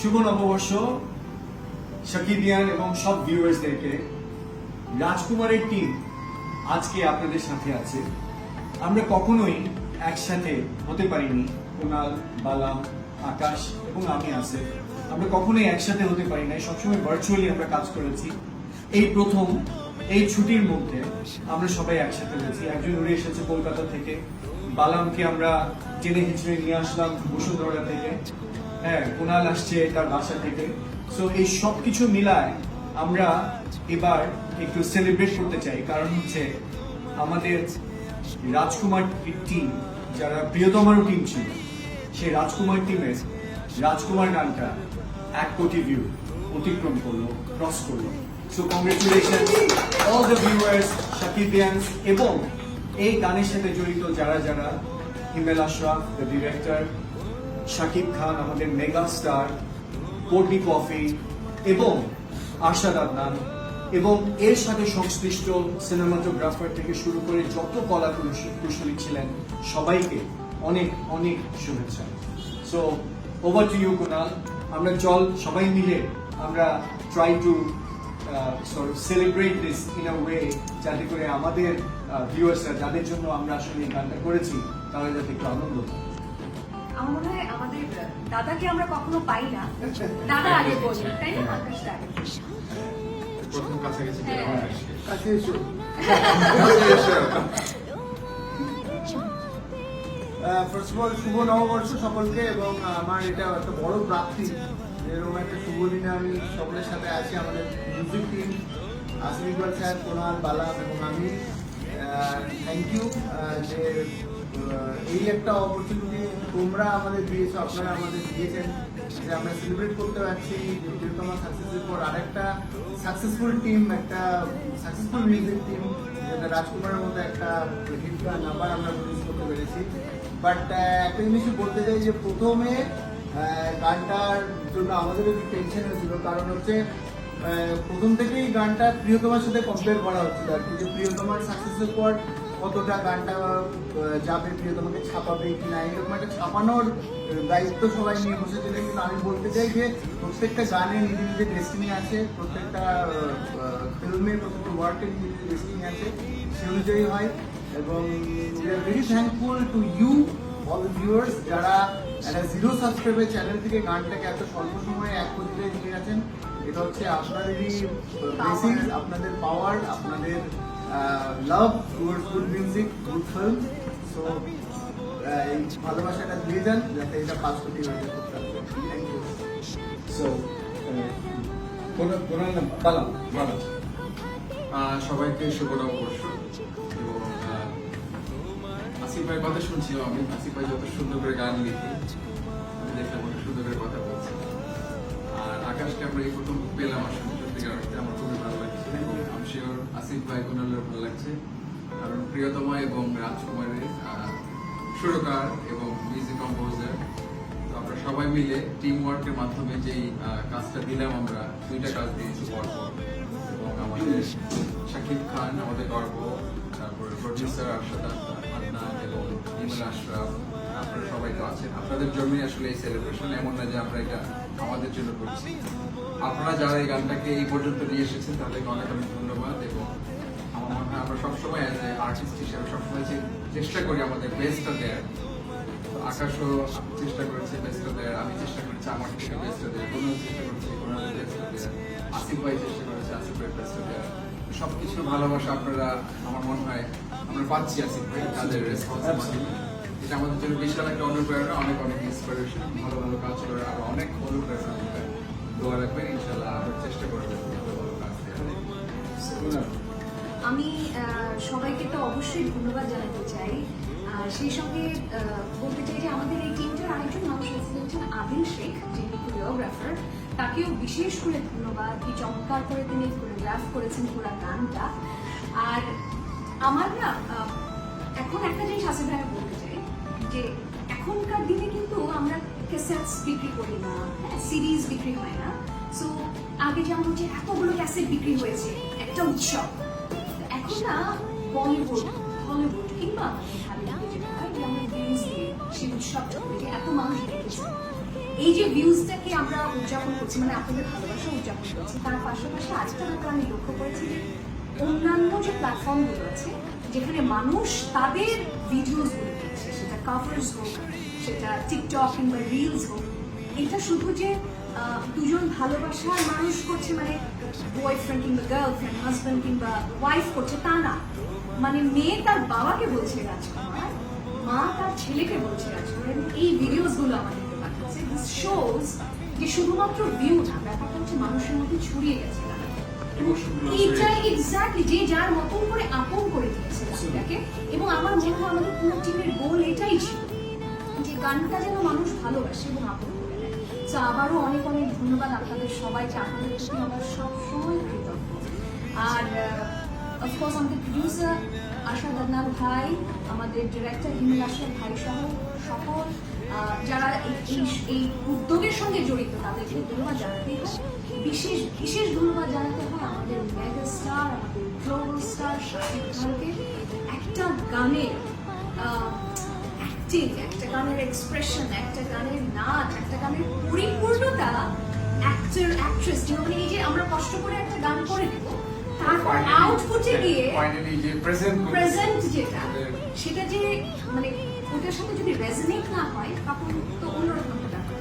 শুভ নববর্ষ শাকিবিয়ান এবং সব ভিউয়ার্সদেরকে। রাজকুমারের টিম আজকে আপনাদের সাথে আছে। আমরা কখনোই একসাথে হতে পারিনি, কুনাল, বালাম, আকাশ এবং আমি আছে আমরা কখনোই একসাথে হতে পারি নাই, সবসময় ভার্চুয়ালি আমরা কাজ করেছি। এই প্রথম, এই ছুটির মধ্যে আমরা সবাই একসাথে হয়েছি। একজন উড়ে এসেছে কলকাতা থেকে, বালামকে আমরা টেনে হিচড়ে নিয়ে আসলাম বসুন্ধরা থেকে। হ্যাঁ কুনাল আসছে তার বাসা থেকে। সো এই সব কিছু মিলায় আমরা এবার একটু সেলিব্রেট করতে চাই। কারণ হচ্ছে আমাদের রাজকুমার টিম যারা প্রিয়তমারও টিম ছিল, সেই রাজকুমার রাজকুমার গানটা এক কোটি ভিউ অতিক্রম করল ক্রস করল। So congratulation all the viewers এবং এই গানের সাথে জড়িত যারা যারা, হিমেল আশরাফ দ্য ডিরেক্টর শাকিব খান আমাদের মেগা স্টার কোটি কফি এবং আশাদ আদনান এবং এর সাথে সংশ্লিষ্ট সিনেমাটোগ্রাফার থেকে শুরু করে যত কলা কুশ- কুশলী ছিলেন, সবাইকে অনেক অনেক শুভেচ্ছা। So over to you Kunal. আমরা চল সবাই মিলে আমরা try to celebrate this in a way যাতে করে আমাদের ভিউয়ার্সরা যাদের জন্য আমরা আসলে এই গানটা করেছি, তারা যাতে একটু আনন্দ পায়। আমার মনে হয় আমাদের দাদাকে আমরা কখনো পাই না। দাদা আগে বলি তাই না? আকাশটা আগে প্রথম কাছাকাছি। কাছে এসো। ফার্স্ট অফ অল শুভ নববর্ষ সকলকে এবং আমার এটা একটা বড় প্রাপ্তি এরকম একটা শুভ দিনে আমি সকলের সাথে আছি আমাদের music team Asif Iqbal sir Konal Balam এবং আমি। থ্যাংক ইউ যে এই একটা অপরচুনিটি তোমরা আমাদের দিয়েছ, আপনারা আমাদের দিয়েছেন, যে আমরা সেলিব্রেট করতে পারছি প্রিয়তমা সাকসেসের পর আরেকটা সাকসেসফুল টিম একটা সাকসেসফুল মিউজিক টিম যেটা রাজকুমারের মতো একটা হিট গান আবার আমরা রিলিজ করতে পেরেছি। বাট একটা জিনিসই বলতে চাই যে প্রথমে গানটার জন্য আমাদের একটু টেনশন হয়েছিল কারণ হচ্ছে প্রথম থেকেই গানটা প্রিয়তমার সাথে কম্পেয়ার করা হচ্ছিল আর কি। যে প্রিয়তমার সাকসেসের পর কতটা গানটা যাবে প্রিয়তমাকে ছাপাবে কি না, এরকম একটা ছাপানোর দায়িত্ব সবাই নিয়ে বসেছিল কিন্তু আমি বলতে চাই যে প্রত্যেকটা গানে নিজের নিজের ডেস্টিনি আছে, প্রত্যেকটা ফিল্মে প্রত্যেকটা ওয়ার্কে নিজের নিজের ডেস্টিনি আছে, সে অনুযায়ী হয়। এবং we are very thankful to you all viewers যারা একটা জিরো সাবস্ক্রাইবের চ্যানেল থেকে গানটাকে এত স্বল্প সময়ে এক কোটিতে নিয়ে গেছেন, এটা হচ্ছে আপনাদেরই আপনাদের পাওয়ার আপনাদের love towards good music good film so এই ভালোবাসাটা দিয়ে যান যাতে এটা পাঁচ কোটি হয়ে থ্যাংক ইউ সো না বালাম বালাম। সবাইকে শুভ নববর্ষ এবং আসিফ ভাইয়ের কথা শুনছিলাম আমি আসিফ ভাই যত সুন্দর করে গান লিখে দেখলাম অনেক সুন্দর করে কথা বলছে। আর আকাশকে আমরা এই প্রথম পেলাম আসলে সত্যিকার আমার খুবই ভালো আমি শিওর আসিফ ভাই কোনালের ভালো লাগছে। কারণ প্রিয়তমা এবং রাজকুমারের সুরকার এবং মিউজিক কম্পোজার তো আমরা সবাই মিলে টিম ওয়ার্কের মাধ্যমে যেই কাজটা দিলাম আমরা, দুইটা কাজ দিয়েছি পরপর এবং আমাদের শাকিব খান, আমাদের গর্ব, তারপরে প্রডিউসার আরশাদ আদনান এবং ইমরান আশরাফ। আপনারা সবাই তো আছেন। আপনাদের জন্যই আসলে এই সেলিব্রেশন এমন না যে আমরা এটা আমাদের জন্য করছি। আপনারা যারা এই গানটাকে এই পর্যন্ত নিয়ে এসেছেন, তাদেরকে অনেক অনেক ধন্যবাদ এবং আমার মনে হয় আমরা সবসময় অ্যাজ এ আর্টিস্ট হিসেবে সবসময় চেষ্টা করি আমাদের বেস্টটা দেওয়ার তো আকাশও চেষ্টা করেছে বেস্টটা দেওয়ার আমি চেষ্টা করেছি, আমার থেকে বেস্টটা দেওয়ার কোনো চেষ্টা করেছে কোনো বেস্টটা দেওয়ার আসিফ ভাই চেষ্টা করেছে আসিফ ভাই বেস্টটা দেওয়ার সবকিছু ভালোবাসা আপনারা, আমার মনে হয় আমরা পাচ্ছি আসিফ ভাই, তাদের রেসপন্স এটা আমাদের জন্য বিশাল একটা অনুপ্রেরণা অনেক অনেক ইন্সপিরেশন ভালো ভালো কাজ করে অনেক অনুপ্রেরণা দোয়া রাখবেন ইনশাল্লাহ আমরা চেষ্টা ভালো ভালো কাজ আমি সবাইকে তো অবশ্যই ধন্যবাদ জানাতে চাই। সেই সঙ্গে বলতে চাই যে আমাদের এই টিমটার আরেকজন মানুষ হচ্ছেন আদিল শেখ, যিনি কোরিওগ্রাফার তাকেও বিশেষ করে ধন্যবাদ। কি চমৎকার করে তিনি কোরিওগ্রাফ করেছেন পুরো গানটা। আর আমার না এখন একটা জিনিস আসিফ ভাই বলতে চাই যে এখনকার দিনে কিন্তু আমরা ক্যাসেটস বিক্রি করি না সিরিজ বিক্রি হয় না। সো আগে যেমন হচ্ছে এতগুলো ক্যাসেট বিক্রি হয়েছে, একটা উৎসব। এখন না বলিউড হলিউড কিংবা হয় যে আমরা সেই উৎসবটা এত মানুষ দেখেছে। এই যে ভিউজটাকে আমরা উদযাপন করছি মানে আপনাদের ভালোবাসা উদযাপন করছি, তার পাশাপাশি আজকে ব্যাপার আমি লক্ষ্য করেছি যে অন্যান্য যে প্ল্যাটফর্মগুলো আছে, যেখানে মানুষ তাদের ভিডিওসগুলো কাভার্স হোক, সেটা টিকটক কিংবা রিলস হোক, এটা শুধু যে দুজন ভালোবাসার মানুষ করছে মানে বয়ফ্রেন্ড কিংবা গার্লফ্রেন্ড হাজব্যান্ড কিংবা ওয়াইফ করছে, তা না। মানে মেয়ে তার বাবাকে বলছে, রাজকুমার, মা তার ছেলেকে বলছে, রাজকুমার। এই ভিডিওসগুলো দিস শোজ যে শুধুমাত্র ভিউ না, ব্যাপারটা হচ্ছে মানুষের মধ্যে ছড়িয়ে গেছে। গানটা। এক্স্যাক্টলি যে যার মতন করে আপন করে দিয়েছে গানটাকে এবং আমার মনে হয় আমাদের পুরো টিমের গোল এটাই ছিল যে গানটা যেন মানুষ ভালোবাসে এবং আপন করে নেয়। তো আবারও অনেক অনেক ধন্যবাদ আপনাদের সবাইকে। আপনাদের প্রতি আমরা সবসময় কৃতজ্ঞ। আর অফকোর্স আমাদের প্রডিউসার আশা দন্নাল ভাই, আমাদের ডিরেক্টর হিমেল আশরাফ ভাই সহ সকল যারা এই- উদ্যোগের সঙ্গে জড়িত, তাদেরকে ধন্যবাদ জানাতেই হয় বিশেষ বিশেষ ধন্যবাদ জানাতে হয় আমাদের মেগা স্টার আমাদের গ্লোবাল স্টার শাকিব খানকে একটা গানের অ্যাক্টিং একটা গানের এক্সপ্রেশন একটা গানের নাচ একটা গানের পরিপূর্ণতা অ্যাক্টর অ্যাক্ট্রেস মানে এই যে আমরা কষ্ট করে একটা গান করে দেব তারপর আউটপুটে গিয়ে প্রেজেন্ট যেটা সেটা যে মানে ওটার সাথে যদি রেজনেট না হয় তখন তো অন্যরকম ব্যাপার।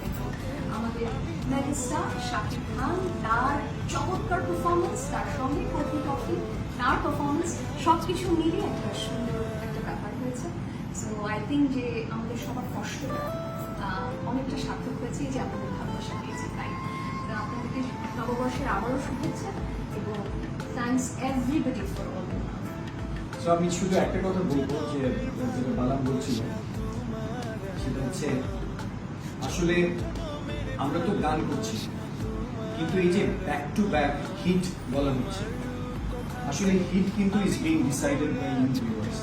আমাদের মেগাস্টার শাকিব খান, তার চমৎকার পারফরমেন্স তার সঙ্গে কর্তৃ টফি তার পারফরমেন্স সব কিছু মিলিয়ে একটা সুন্দর একটা ব্যাপার হয়েছে। সো আই থিঙ্ক যে আমাদের সবার কষ্টটা অনেকটা সার্থক হয়েছে যে আপনাদের ভালোবাসা পেয়েছে, তাই। আপনাদেরকে নববর্ষের আবারও শুভেচ্ছা এবং থ্যাংকস এভরিবডি ফর অল তো আমি শুধু একটা কথা বলব যে, যেটা বালাম বলছিল সেটা হচ্ছে আসলে আমরা তো গান করছি। কিন্তু এই যে ব্যাক টু ব্যাক হিট বলা হচ্ছে। আসলে হিট কিন্তু is being decided by you viewers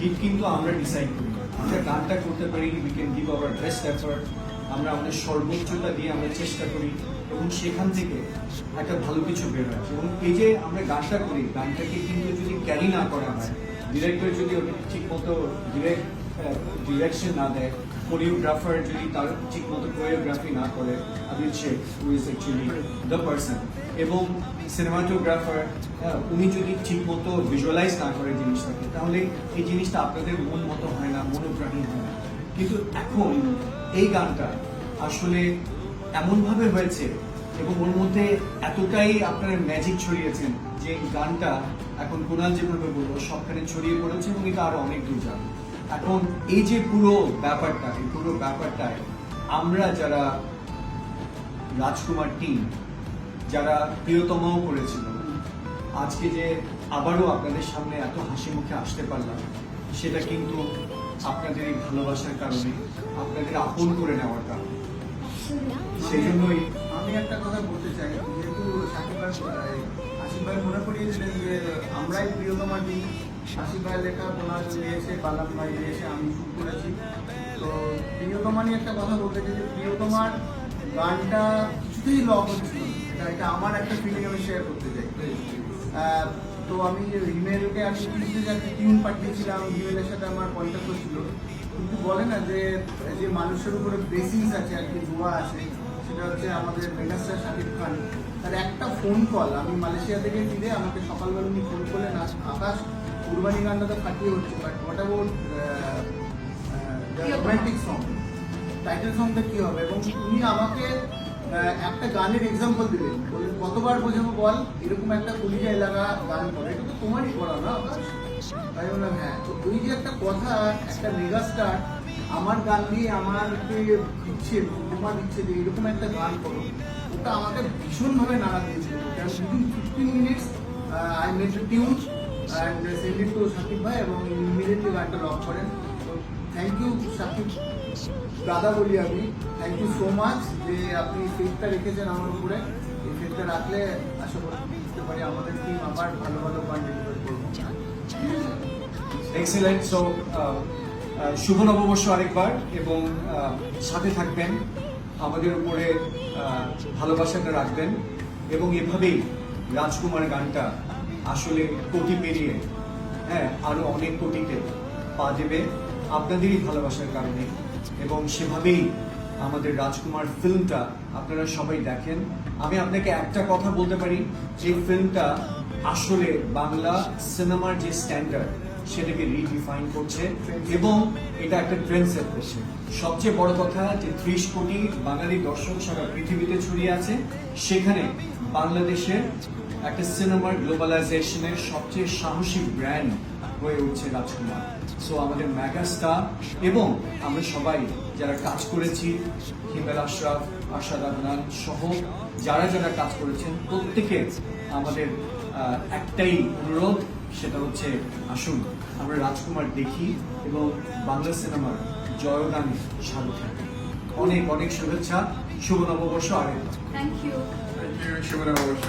hit কিন্তু আমরা ডিসাইড করি। আমরা গানটা করতে পারি we can give our best effort আমরা আমাদের সর্বোচ্চতা দিয়ে আমরা চেষ্টা করি এবং সেখান থেকে একটা ভালো কিছু বের হয়। এবং এই যে আমরা গানটা করি, গানটাকে কিন্তু যদি ক্যারি না করা হয় ডিরেক্টর যদি ঠিক মতো ডিরেক্ট ডিরেকশন না দেয় কোরিওগ্রাফার যদি তার ঠিক মতো কোরিওগ্রাফি না করে Abir Sheikh who is actually the person এবং সিনেমাটোগ্রাফার উনি যদি ঠিক মতো ভিজুয়ালাইজ না করে জিনিসটাকে, তাহলে এই জিনিসটা আপনাদের মন মতো হয় না, মনোগ্রাহী হয় না। কিন্তু এখন এই গানটা আসলে এমনভাবে হয়েছে, এবং ওর মধ্যে এতটাই আপনারা ম্যাজিক ছড়িয়েছেন যে গানটা এখন কুণাল যেভাবে বলব সবখানে ছড়িয়ে পড়েছে এবং এটা আরও অনেক দূর যাবে। এখন এই যে পুরো ব্যাপারটা, এই পুরো ব্যাপারটায় আমরা যারা রাজকুমার টিম যারা প্রিয়তমাও করেছিল, আজকে যে আবারও আপনাদের সামনে এত হাসি মুখে আসতে পারলাম, সেটা কিন্তু আপনাদের এই ভালোবাসার কারণে, আপনাদের আপন করে নেওয়ার কারণে। সেই জন্যই আমি একটা কথা বলতে চাই, যেহেতু সাকিব ভাই আশিক ভাই মনে করিয়ে দিলেন যে আমরাই প্রিয়তমা টিম আশিক ভাই লেখা ওনার নিয়েছে বালাম ভাই নিয়েছে আমি শুট করেছি। তো প্রিয়তমা নিয়ে একটা কথা বলতে চাই যে প্রিয়তমার গানটা কিছুতেই লক হচ্ছিল এটা এটা আমার একটা ফিলিং আমি শেয়ার করতে চাই। তো আমি ইমেলকে আমি কিছু একটা টিউন পাঠিয়েছিলাম ইমেলের সাথে আমার কন্ট্যাক্ট হচ্ছিল কিন্তু বলে না যে যে মানুষের উপরে বেসিস আছে, আর কি দোয়া আছে, সেটা হচ্ছে আমাদের মেগাস্টার শাকিব খান। তার একটা ফোন কল আমি মালয়েশিয়া থেকে ফিরে আমাকে সকালবেলা উনি ফোন করলেন "আ- আকাশ কুরবানি গানটা তো ফাটিয়ে হচ্ছে but what about song title সংটা কি হবে? এবং উনি আমাকে আহ, একটা গানের এক্সাম্পল দিলেন। বললেন কতবার বোঝাবো বল? এরকম একটা কলিজা এলাকা গান করে। এটা তো তোমারই করা না আকাশ?" তাই বললাম হ্যাঁ। তো ওই যে একটা কথা একটা মেগাস্টার আমার গান দিয়ে আমাকে দিচ্ছে উপমা দিচ্ছে যে এরকম একটা গান করো। ওটা আমাকে ভীষণভাবে নাড়া কারণ within fifteen minutes I made tune and send it to Sakib ভাই এবং ইমিডিয়েটলি গানটা লক করেন। থ্যাংক ইউ সাকিব দাদা বলি আমি। থ্যাংক ইউ সো মাচ যে আপনি ফেথটা রেখেছেন আমার উপরে। এই ফেথটা রাখলে আশা করি বুঝতে পারি আমাদের টিম আবার ভালো ভালো গান ডেলিভারি করব। এক্সেলেন্ট সো শুভ নববর্ষ আরেকবার এবং সাথে থাকবেন। আমাদের উপরে ভালোবাসাটা রাখবেন এবং এভাবেই রাজকুমার গানটা আসলে কোটি পেরিয়ে হ্যাঁ আরও অনেক কোটিতে পা দেবে আপনাদেরই ভালোবাসার কারণে। এবং সেভাবেই আমাদের রাজকুমার ফিল্মটা আপনারা সবাই দেখেন। আমি আপনাকে একটা কথা বলতে পারি, যে ফিল্মটা আসলে বাংলা সিনেমার যে স্ট্যান্ডার্ড সেটাকে রিডিফাইন করছে এবং এটা একটা ট্রেন্ড সেট করছে সবচেয়ে বড় কথা যে ত্রিশ কোটি বাঙালি দর্শক সারা পৃথিবীতে ছড়িয়ে আছে, সেখানে বাংলাদেশের একটা সিনেমার গ্লোবালাইজেশনের সবচেয়ে সাহসী ব্র্যান্ড হয়ে উঠছে রাজকুমার। সো আমাদের মেগা স্টার এবং আমরা সবাই যারা কাজ করেছি, হিমেল আশরাফ, আশাদ আদনান সহ যারা যারা কাজ করেছেন প্রত্যেকে আমাদের একটাই অনুরোধ, সেটা হচ্ছে আসুন। আমরা রাজকুমার দেখি এবং বাংলা সিনেমার জয়গানে স্বাগত থাকি। অনেক অনেক শুভেচ্ছা। শুভ নববর্ষ আগে থ্যাংক ইউ থ্যাংক ইউ শুভ নববর্ষ।